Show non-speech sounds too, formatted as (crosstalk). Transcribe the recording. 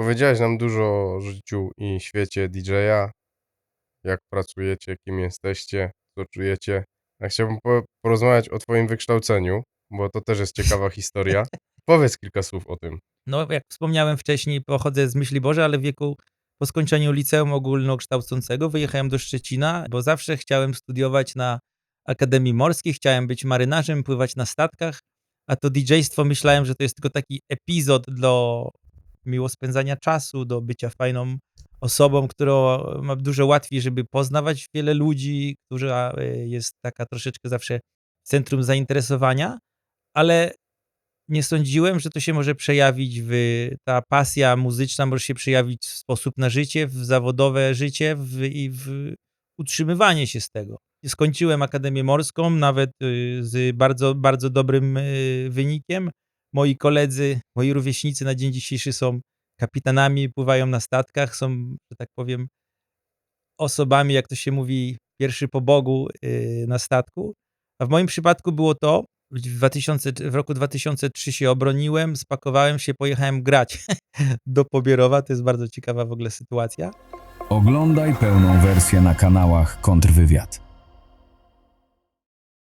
Powiedziałeś nam dużo o życiu i świecie DJ-a, jak pracujecie, kim jesteście, co czujecie. Ja chciałbym po porozmawiać o twoim wykształceniu, bo to też jest ciekawa (laughs) historia. Powiedz kilka słów o tym. No, jak wspomniałem wcześniej, pochodzę z Myśli Bożej, ale w wieku po skończeniu liceum ogólnokształcącego wyjechałem do Szczecina, bo zawsze chciałem studiować na Akademii Morskiej, chciałem być marynarzem, pływać na statkach, a to DJ-stwo myślałem, że to jest tylko taki epizod do miło spędzania czasu, do bycia fajną osobą, którą ma dużo łatwiej, żeby poznawać wiele ludzi, która e, jest taka troszeczkę zawsze centrum zainteresowania, ale nie sądziłem, że to się może przejawić w ta pasja muzyczna może się przejawić w sposób na życie, w zawodowe życie w, i w utrzymywanie się z tego. Skończyłem Akademię Morską, nawet y, z bardzo, bardzo dobrym y, wynikiem. Moi koledzy, moi rówieśnicy na dzień dzisiejszy są kapitanami, pływają na statkach, są, że tak powiem, osobami, jak to się mówi, pierwszy po Bogu y, na statku. A w moim przypadku było to, w, 2000, w roku 2003 się obroniłem, spakowałem się, pojechałem grać (laughs) do Pobierowa. To jest bardzo ciekawa w ogóle sytuacja. Oglądaj pełną wersję na kanałach Kontrwywiad.